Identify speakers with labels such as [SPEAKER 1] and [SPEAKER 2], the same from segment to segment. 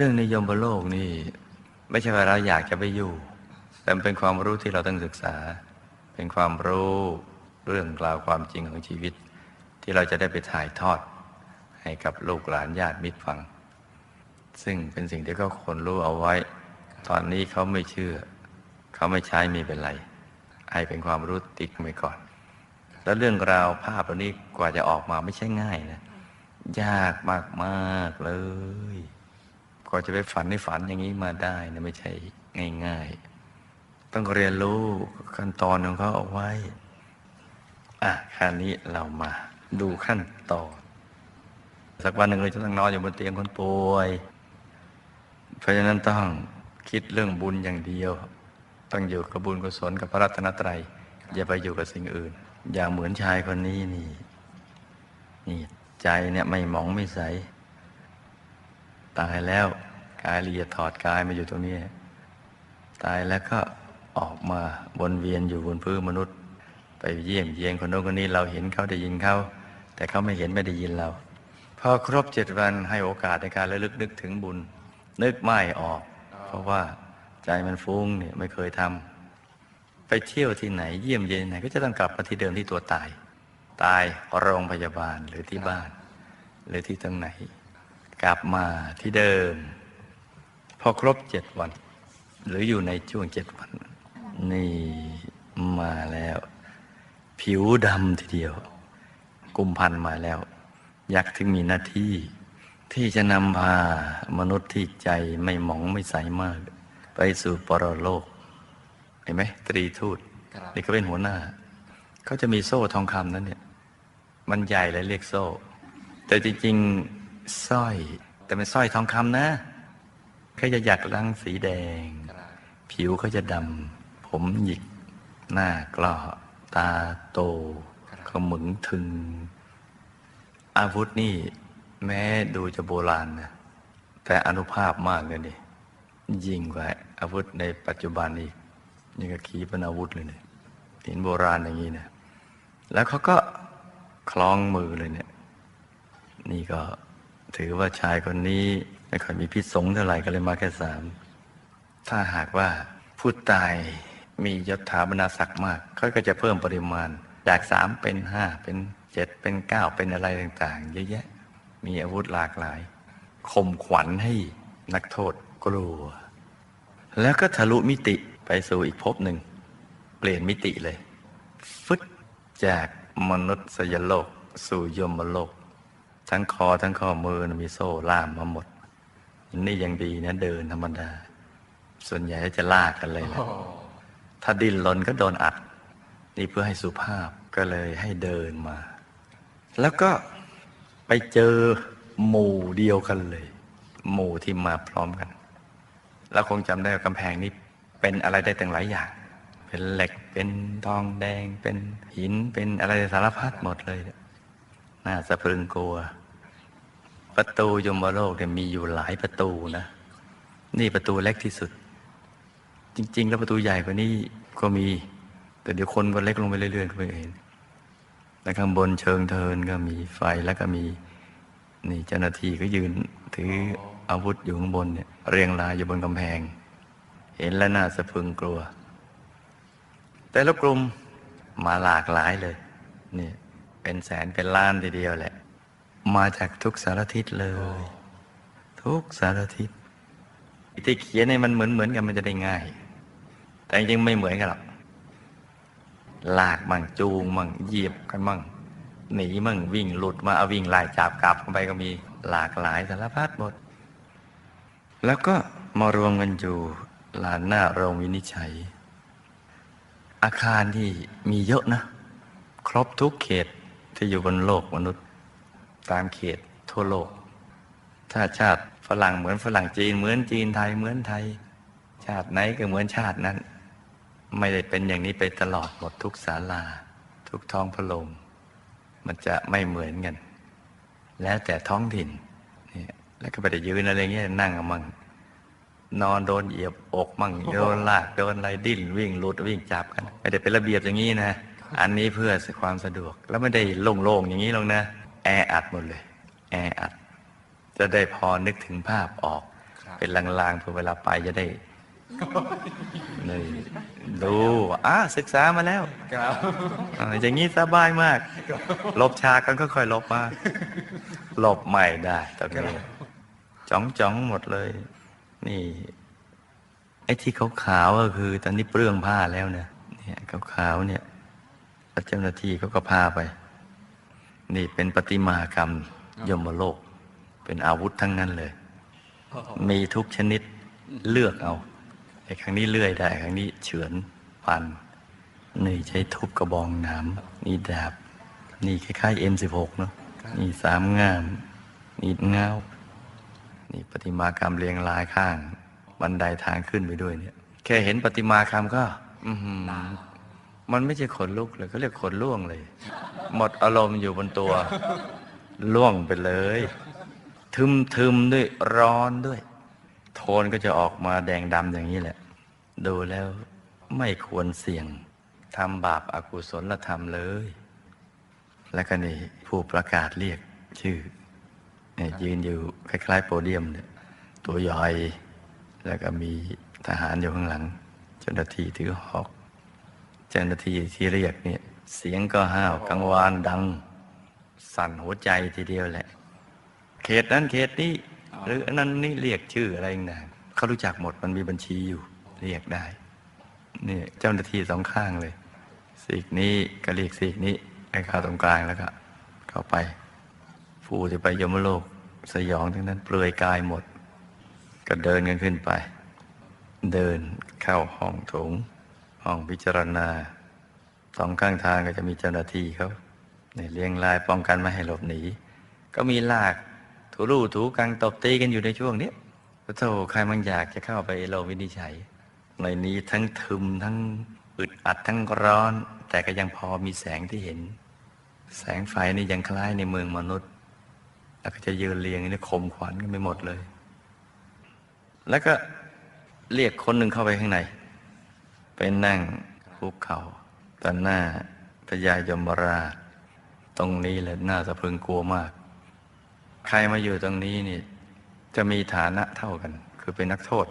[SPEAKER 1] เรื่องนิยมบนโลกนี่ ไม่ใช่ว่าเราอยากจะไปอยู่ แต่เป็นความรู้ที่เราต้องศึกษา เป็นความรู้เรื่องราวความจริงของชีวิต ที่เราจะได้ไปถ่ายทอด ให้กับลูกหลานญาติมิตรฟัง ซึ่งเป็นสิ่งที่เขาคนรู้เอาไว้ ตอนนี้เขาไม่เชื่อ เขาไม่ใช้มีเป็นไรให้เป็นความรู้ติ๊กไว้ก่อน แล้วเรื่องราวภาพเหล่านี้กว่าจะออกมาไม่ใช่ง่ายนะ ยากมากๆเลย กว่าจะไปฝันในฝันอย่างนี้มาได้นะไม่ใช่ง่าย ๆ ต้องเรียนรู้ขั้นตอนของเขาเอาไว้ อะคราวนี้เรามาดูขั้นตอน สักวันหนึ่งเราจะต้องนอนอยู่บนเตียงคนป่วย เพราะฉะนั้นต้องคิดเรื่องบุญอย่างเดียว ต้องอยู่กับบุญกุศลกับพระรัตนตรัย อย่าไปอยู่กับสิ่งอื่น อย่าเหมือนชายคนนี้นี่ นี่ใจเนี่ยไม่หมองไม่ใส ตายแล้วกายละเอียดถอดกายมาอยู่ตรงนี้ ตายแล้วก็ออกมาวนเวียนอยู่บนพื้นมนุษย์ ไปเยี่ยมเยียนคนโน้นคนนี้เราเห็นเขาได้ยินเขาแต่เขาไม่เห็นไม่ได้ยินเราพอครบเจ็ดวันให้โอกาสในการระลึกนึกถึงบุญ นึกไม่ออก เพราะว่าใจมันฟุ้งเนี่ยไม่เคยทำไปเที่ยวที่ไหนเยี่ยมเยียนไหน ก็จะต้องกลับมาที่เดิมที่ตัวตาย ตายโรงพยาบาลหรือที่บ้าน หรือที่ตรงไหน กลับมาที่เดิม พอครบเจ็ดวัน หรืออยู่ในช่วงเจ็ดวัน นี่มาแล้ว ผิวดำทีเดียว กุมพันธ์มาแล้ว ยักษ์ถึงมีหน้าที่ ที่จะนำพามนุษย์ที่ใจไม่หมองไม่ใสมาก ไปสู่ปรโลก เห็นไหมตรีทูต
[SPEAKER 2] ครับ
[SPEAKER 1] นี่เขาเป็นหัวหน้า เขาจะมีโซ่ทองคำนั้นเนี่ย มันใหญ่เลยเรียกโซ่ แต่จริงๆ สร้อย แต่เป็นสร้อยทองคำนะเขาจะหยักลังสีแดง ผิวเขาจะดำผมหยิก หน้ากล้อตาโตขมึงถึง อาวุธนี่ แม้ดูจะโบราณนะแต่อนุภาพมากเลยนี่ยิ่งกว่าอาวุธในปัจจุบันอีกนี่ก็ขีปนาวุธเลยเนี่ยห็นโบราณอย่างนี้นะแล้วเขาก็คล้องมือเลยเนี่ย นี่ก็ ถือว่าชายคนนี้ไม่ค่อยมีพิษสงเท่าไหร่ก็เลยมาแค่สามถ้าหากว่าผู้ตายมียศถาบรรดาศักดิ์มากเขาก็จะเพิ่มปริมาณ จากสามเป็นห้าเป็นเจ็ดเป็นเก้าเป็นอะไรต่างๆ เยอะแยะ มีอาวุธหลากหลายข่มขวัญให้นักโทษกลัว แล้วก็ทะลุมิติไปสู่อีกภพหนึ่ง เปลี่ยนมิติเลย ฟึดจากมนุษยโลก สู่ยมโลก ทั้งคอทั้งข้อมือนะมีโซ่ล่ามมาหมด นี่ยังดีนะเดินธรรมดา ส่วนใหญ่จะลากกันเลยนะถ้าดิ้นรนก็โดนอัด นี่เพื่อให้สุภาพก็เลยให้เดินมา แล้วก็ไปเจอหมู่เดียวกันเลย หมู่ที่มาพร้อมกัน แล้วคงจำได้ว่ากำแพงนี้เป็นอะไรได้ตั้งหลายอย่าง เป็นเหล็กเป็นทองแดงเป็นหินเป็นอะไรสารพัดหมดเลย น่าสะพรึงกลัว ประตูยมโลกเนี่ยมีอยู่หลายประตูนะ นี่ประตูเล็กที่สุด จริง ๆ แล้วประตูใหญ่กว่านี้ก็มี แต่เดี๋ยวคนก็เล็กลงไปเรื่อยๆก็ไม่เห็นแล้วข้างบนเชิงเทินก็มีไฟแล้วก็มีนี่เจ้าหน้าที่ก็ยืนถืออาวุธอยู่ข้างบนเนี่ยเรียงรายอยู่บนกำแพง เห็นแล้วน่าสะพรึงกลัว แต่ละกลุ่มมาหลากหลายเลย เนี่ย เป็นแสนเป็นล้านทีเดียวแหละ มาจากทุกสารทิศเลย ทุกสารทิศที่เขียนให้มันเหมือนเหมือนกันมันจะได้ง่าย แต่จริงไม่เหมือนกันหรอกลากมั่งจูงมั่งเหยียบกันมั่งหนีมั่งวิ่งหลุดมาเอาวิ่งไล่จับกลับไปก็มีหลากหลายสารพัดหมด แล้วก็มารวมกันอยู่ลานหน้าโรงวินิจฉัย อาคารที่มีเยอะนะ ครบทุกเขต ที่อยู่บนโลกมนุษย์ ตามเขตทั่วโลก ถ้าชาติฝรั่งเหมือนฝรั่งจีน เหมือนจีนไทยเหมือนไทย ชาติไหนก็เหมือนชาตินั้น ไม่ได้เป็นอย่างนี้ไปตลอดหมดทุกศาลา ทุกท้องพระโรงมันจะไม่เหมือนกัน แล้วแต่ท้องถิ่นนี่แล้วก็ไปได้ยืนอะไรเงี้ยนั่งมั่งนอนโดนเหยียบ อกมั่งโดนลากโดนอะไรดิ้นวิ่งหลุดวิ่งจับกันไม่ได้เป็นระเบียบอย่างนี้นะ อันนี้เพื่อความสะดวกแล้วไม่ได้โล่งๆอย่างนี้หรอกนะ แออัดหมดเลย แออัด จะได้พอนึกถึงภาพออก
[SPEAKER 2] ครับ
[SPEAKER 1] เป็นลางๆเพื่อเวลาไปจะได้นี่ดูอะศึกษามาแล้ว
[SPEAKER 2] ครับ
[SPEAKER 1] อ่าอย่างนี้สบายมาก ลบฉากกันค่อยๆลบมาลบใหม่ได้ตอนนี้จ้องจ้องๆหมดเลย นี่ ไอ้ที่ขาวๆก็คือ ตอนนี้เปลื้องผ้าแล้วเนี่ยเนี่ยขาวๆเนี่ย แล้วเจ้าหน้าที่เขาก็พาไป นี่เป็นประติมากรรมยมโลก เป็นอาวุธทั้งนั้นเลย มีทุกชนิดเลือกเอาไอ้ครั้งนี้เลื่อยได้ครั้งนี้เฉือนฟัน นี่ใช้ทุบกระบองหน้ำนี่ดาบ นี่คล้ายๆ M16 เนาะนี่สามงามนี่เงานี่ประติมากรรมเรียงรายข้าง บันไดทางขึ้นไปด้วยเนี่ย แค่เห็นประติมากรรมก็ อือหือ มันไม่ใช่ขนลุกเลยเขาเรียกขนล่วงเลย หมดอารมณ์อยู่บนตัวล่วงไปเลย ทึมทึมๆด้วยร้อนด้วย โทนก็จะออกมาแดงดำอย่างนี้แหละ ดูแล้วไม่ควรเสี่ยงทำบาปอากุศลธรรมเลย แล้วก็นี่ผู้ประกาศเรียกชื่อเนี่ยยืนอยู่คล้ายๆ โปเดียมเนี่ยตัวใหญ่แล้วก็มีทหารอยู่ข้างหลังเจ้าหน้าที่ถือหอก เจ้าหน้าที่ที่เรียกเนี่ย เสียงก็ห้าวกังวานดัง สั่นหัวใจทีเดียวแหละ เขตนั้นเขตนี้หรืออันนั้นนี่เรียกชื่ออะไรต่างเขารู้จักหมดมันมีบัญชีอยู่ เรียกได้เนี่ยเจ้าหน้าที่สองข้างเลยสีกนี้ก็เรียกสีกนี้ไอ้ข้าตรงกลางแล้วก็เข้าไป ผู้ที่ไปยมโลกสยองทั้งนั้นเปลือยกายหมด ก็เดินกันขึ้นไป เดินเข้าห้องโถง ห้องพิจารณาสองข้างทางก็จะมีเจ้าหน้าที่เขาในเลี้ยงลายป้องกันไม่ให้หลบหนี ก็มีลากถูรูถูกังตบตีกันอยู่ในช่วงนี้พระโธใครมันอยากจะเข้าไปโลวินิจฉัยในนี้ทั้งทึมทั้งอึดอัดทั้งร้อน แต่ก็ยังพอมีแสงที่เห็น แสงไฟนี่ยังคล้ายในเมืองมนุษย์ แล้วก็จะยืนเรียงนี่คมขวัญกันไปหมดเลย แล้วก็เรียกคนหนึ่งเข้าไปข้างใน ไปนั่งคุกเข่าต่อหน้าพญายมราช ตรงนี้แหละน่าสะพรึงกลัวมาก ใครมาอยู่ตรงนี้นี่ จะมีฐานะเท่ากัน คือเป็นนักโทษ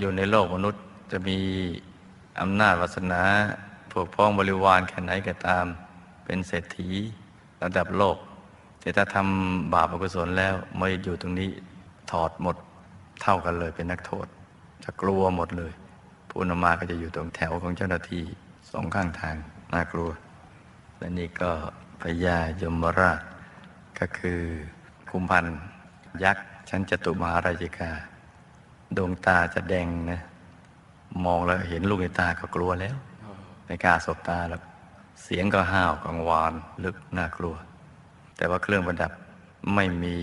[SPEAKER 1] อยู่ในโลกมนุษย์จะมีอำนาจวาสนาพวกพ้องบริวารแค่ไหนก็ตาม เป็นเศรษฐีระดับโลก แต่ถ้าทำบาปอกุศลแล้วมาอยู่ตรงนี้ถอดหมดเท่ากันเลยเป็นนักโทษ จะกลัวหมดเลย ผู้นำมาก็จะอยู่ตรงแถวของเจ้าหน้าที่สองข้างทางน่ากลัว และนี่ก็พญายมราช ก็คือคุมพันยักษ์ชั้นจตุมหาราชิกา ดวงตาจะแดงนะ มองแล้วเห็นลูกในตาก็กลัวแล้วไม่กล้าสบตาแล้วเสียงก็ห้าวกังวานลึกน่ากลัว แต่ว่าเครื่องประดับไม่มี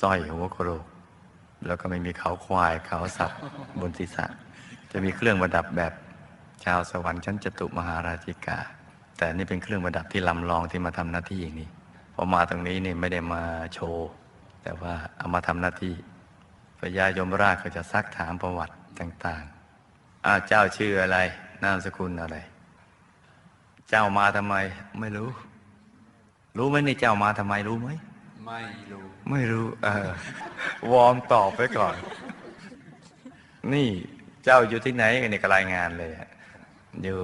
[SPEAKER 1] สร้อยหัวกะโหลก แล้วก็ไม่มีเขาควายเขาสัตว์บนศีรษะ จะมีเครื่องประดับแบบชาวสวรรค์ชั้นจตุมหาราชิกา แต่นี่เป็นเครื่องประดับที่ลำลองที่มาทำหน้าที่อย่างนี้พอมาตรงนี้นี่ไม่ได้มาโชว์แต่ว่าเอามาทำหน้าที่พญายมราชก็จะซักถามประวัติต่างๆอ้าวเจ้าชื่ออะไร นามสกุลอะไร เจ้ามาทำไม ไม่รู้ รู้ไหมนี่เจ้ามาทำไมรู้ไหม
[SPEAKER 2] ไม่รู้
[SPEAKER 1] ไม่รู้ เออ วอร์มตอบไปก่อน นี่ เจ้าอยู่ที่ไหนเนี่ยก็รายงานเลยอะอยู่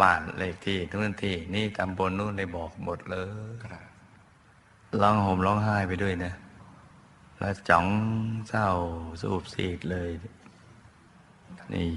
[SPEAKER 1] บ้านเลขที่ทุกนที่ นี่ตำบลนู้นเลยบอกหมดเลย
[SPEAKER 2] ครับ
[SPEAKER 1] ร้องห่มร้องไห้ไปด้วยนะแล้วจ้องเศร้าสูบซีดเลย นี่